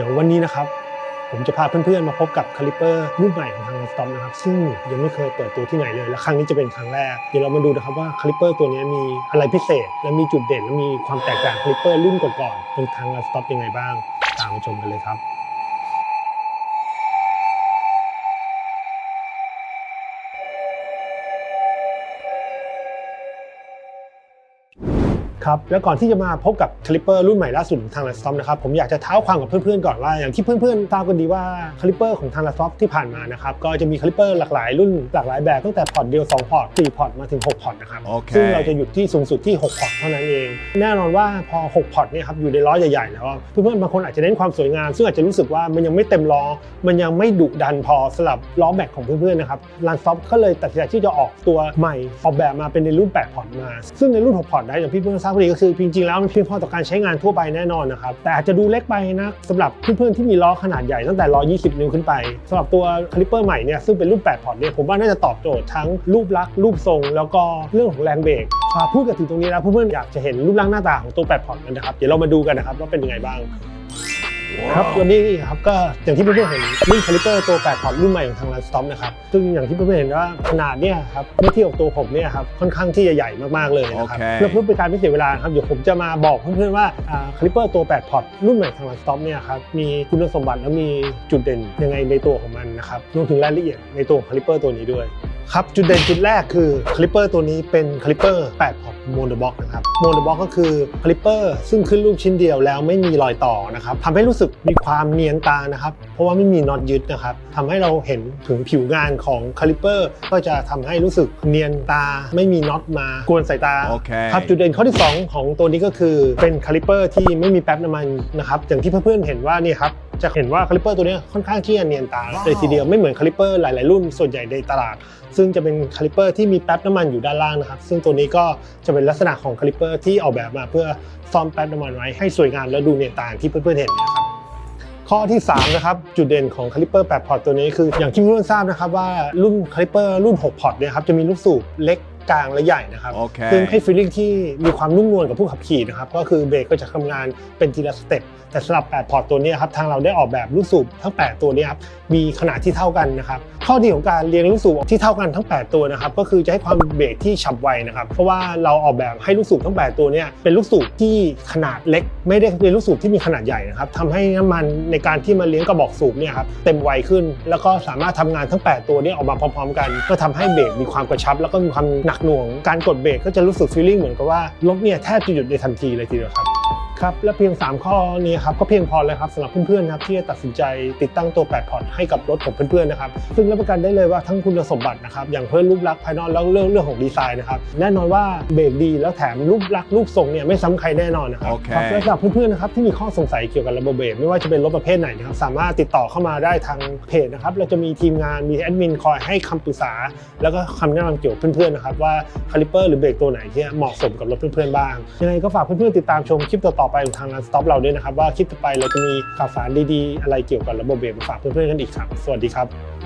ดี๋ยววันนี้นะครับ ผมจะพาเพื่อนๆมาพบกับคาลิเปอร์รุ่นใหม่ของทางสต็อมนะครับ ซึ่งยังไม่เคยเปิดตัวที่ไหนเลย และครั้งนี้จะเป็นครั้งแรก เดี๋ยวเรามาดูนะครับว่าคาลิเปอร์ตัวนี้มีอะไรพิเศษ และมีจุดเด่นและมีความแตกต่างคาลิเปอร์รุ่นก่อนๆของทางสต็อปยังไงบ้าง ตามมาชมกันเลยครับ ครับแล้วก่อนที่จะมาพบกับคลิปเปอร์รุ่นใหม่ล่าสุดของทาง l a s t o p นะครับผมอยากจะเท้าความกับเพื่อนๆก่อนว่า อย่างที่เพื่อนๆทราบกันดีว่าคลิปเปอร์ของทาง l a s t o p ที่ผ่านมานะครับก็จะมีคลิปเปอร์หลากหลายรุ่นหลากหลายแบบตั้งแต่พอร์ตเดียว2พอร์ต4พอร์ตมาถึง 6 พอร์ตนะครับโอเคซึ่งเราจะหยุดที่สูงสุดที่ 6 พอร์ตเท่านั้นเอง แน่นอนว่าพอ 6 พอร์ตเนี่ยครับอยู่ในล้อใหญ่ๆแล้วอะเพื่อนๆบางคนอาจจะเน้นความสวยงาม ซึ่งอาจจะรู้สึกว่ามันยังไม่เต็มล้อมันยังไม่ดุดันพอสำหรับล้อแม็กของเพื่อนๆนะครับลานซอฟก็เลยตัดสินใจที่จะออกตัวใหม่ออกแบบมาเป็นในรุ่น 8 พอร์ตมา ซึ่งในรุ่น 6 พอร์ตได้อย่างพี่เพื่อนๆทราบพอดีก็คือจริงๆแล้วมันเพียงพอต่อการใช้งานทั่วไปแน่นอนนะครับแต่อาจจะดูเล็กไปนะสำหรับเพื่อนๆที่มีล้อขนาดใหญ่ตั้งแต่ล้อ20 นิ้วขึ้นไปสำหรับตัวคาลิปเปอร์ใหม่เนี่ยซึ่งเป็นรุ่น8พอร์ตเนี่ยผมว่าน่าจะตอบโจทย์ทั้งรูปลักษณ์รูปทรง แล้วก็เรื่องของแรงเบรกพอพูดกันถึงตรงนี้แล้วเพื่อนๆอยากจะเห็นรูปร่างหน้าตาของตัว8พอร์ตกันนะครับเดี๋ยวเรามาดูกันนะครับว่าเป็นยังไงบ้าง ครับวันนี้ครับก็อย่างที่เพื่อนๆเห็นรุ่นคาลิเปอร์ตัว8พอร์ตรุ่นใหม่ของทาง Landstorm นะครับซึ่งอย่างที่เพื่อนๆเห็นว่าขนาดเนี่ยครับเมื่อเทียบกับตัวผมเนี่ยครับค่อนข้างที่จะใหญ่มากๆเลยนะครับโอเคเพื่อเพื่อเป็นการไม่เสียเวลาครับเดี๋ยวผมจะมาบอกเพื่อนๆว่าคาลิเปอร์ตัว8พอร์ตรุ่นใหม่ทาง Landstorm เนี่ยครับมีคุณสมบัติและมีจุดเด่นยังไงในตัวของมันนะครับรวมถึงรายละเอียดในตัวคาลิเปอร์ตัวนี้ด้วย ครับจุดเด่นจุดแรกคือคลิปเปอร์ตัวนี้เป็นคลิปเปอร์8พอร์ตโมโนบ็อกนะครับโมโนบ็อกก็คือคลิปเปอร์ซึ่งขึ้นรูปชิ้นเดียวแล้วไม่มีรอยต่อนะครับทำให้รู้สึกมีความเนียนตานะครับ เพราะว่าไม่มีน็อตยึดนะครับทำให้เราเห็นถึงผิวงานของคลิปเปอร์ก็จะทำให้รู้สึกเนียนตาไม่มีน็อตมากวนสายตาโอเคครับจุดเด่นข้อที่ 2 ของตัวนี้ก็คือเป็นคาลิปเปอร์ที่ไม่มีแป๊บน้ำมันนะครับอย่างที่เพื่อนๆเห็นว่านี่ครับ จะเห็นว่าคาลิปเปอร์ตัวนี้ค่อนข้างที่จะเนียนตาเลยทีเดียวไม่เหมือนคาลิปเปอร์หลาย ๆ รุ่นส่วนใหญ่ในตลาด ซึ่งจะเป็นคาลิปเปอร์ที่มีแป๊บน้ำมันอยู่ด้านล่างนะครับ ซึ่งตัวนี้ก็จะเป็นลักษณะของคาลิปเปอร์ที่ออกแบบมาเพื่อซ่อมแป๊บน้ำมันไว้ให้สวยงามและดูเนียนตาอย่างที่เพื่อน ๆ เห็นนะครับข้อที่3นะครับจุดเด่นของคาลิปเปอร์8พอร์ตตัวนี้คืออย่างที่เพื่อนๆทราบนะครับว่ารุ่นคาลิปเปอร์รุ่น 6 พอร์ตเนี่ยครับจะมีลูกสูบเล็ก กลางและใหญ่นะครับโอเคซึ่งให้ฟีลลิ่งที่มีความนุ่มนวลกับผู้ขับขี่นะครับ ก็คือเบรกก็จะทำงานเป็นทีละสเต็ป แต่สำหรับ 8 พอร์ตตัวนี้ครับ ทางเราได้ออกแบบลูกสูบทั้ง 8 ตัวเนี้ครับ มีขนาดที่เท่ากันนะครับ ข้อดีของการเรียงลูกสูบที่เท่ากันทั้ง 8 ตัวนะครับ ก็คือจะให้ความเบรกที่ฉับไวนะครับ เพราะว่าเราออกแบบให้ลูกสูบทั้ง 8 ตัวเนี้เป็นลูกสูบที่ขนาดเล็ก ไม่ได้เป็นลูกสูบที่มีขนาดใหญ่นะครับทำให้น้ำมันในการที่มาเลี้ยงกระบอกสูบเนี่ยครับเต็มไวขึ้น แล้วก็สามารถทำงานทั้ง 8 ตัวเนี้ออกมาพร้อมๆ กัน ก็ทำให้เบรกมีความกระชับ แล้วก็มีความหนักหน่วง การกดเบรกก็จะรู้สึกฟีลลิ่งเหมือนกับว่ารถเนี่ยแทบจะหยุดในทันทีเลยทีเดียวครับ ครับและเพียง 3 ข้อนี้ครับก็เพียงพอแล้วครับสำหรับเพื่อนๆนะครับที่จะตัดสินใจติดตั้งตัว8พอร์ตให้กับรถของเพื่อนๆนะครับซึ่งรับประกันได้เลยว่าทั้งคุณสมบัตินะครับอย่างเพิ่มรูปลักษณ์ภายนอกแล้วเรื่องเรื่องของดีไซน์นะครับแน่นอนว่าเบรกดีแล้วแถมรูปลักษณ์รูปทรงเนี่ยไม่ซ้ำใครแน่นอนนะครับโอเคครับและสำหรับเพื่อนๆนะครับที่มีข้อสงสัยเกี่ยวกับระบบเบรกไม่ว่าจะเป็นรถประเภทไหนนะครับสามารถติดต่อเข้ามาได้ทางเพจนะครับเราจะมีทีมงานมีแอดมินคอยให้คำปรึกษา แล้วก็คำแนะนำเกี่ยวกับเพื่อนๆนะครับว่าคาลิเปอร์หรือเบรกตัวไหนที่เหมาะสมกับรถเพื่อนๆบ้างยังไงก็ฝากเพื่อนๆติดตามชมคลิปต่อๆไปของทางร้านสต็อปเราด้วยนะครับว่าคลิปต่อไปเราจะมีข่าวสารดีๆ อะไรเกี่ยวกับระบบเบรกมาฝากเพื่อนๆกันอีกครับ สวัสดีครับ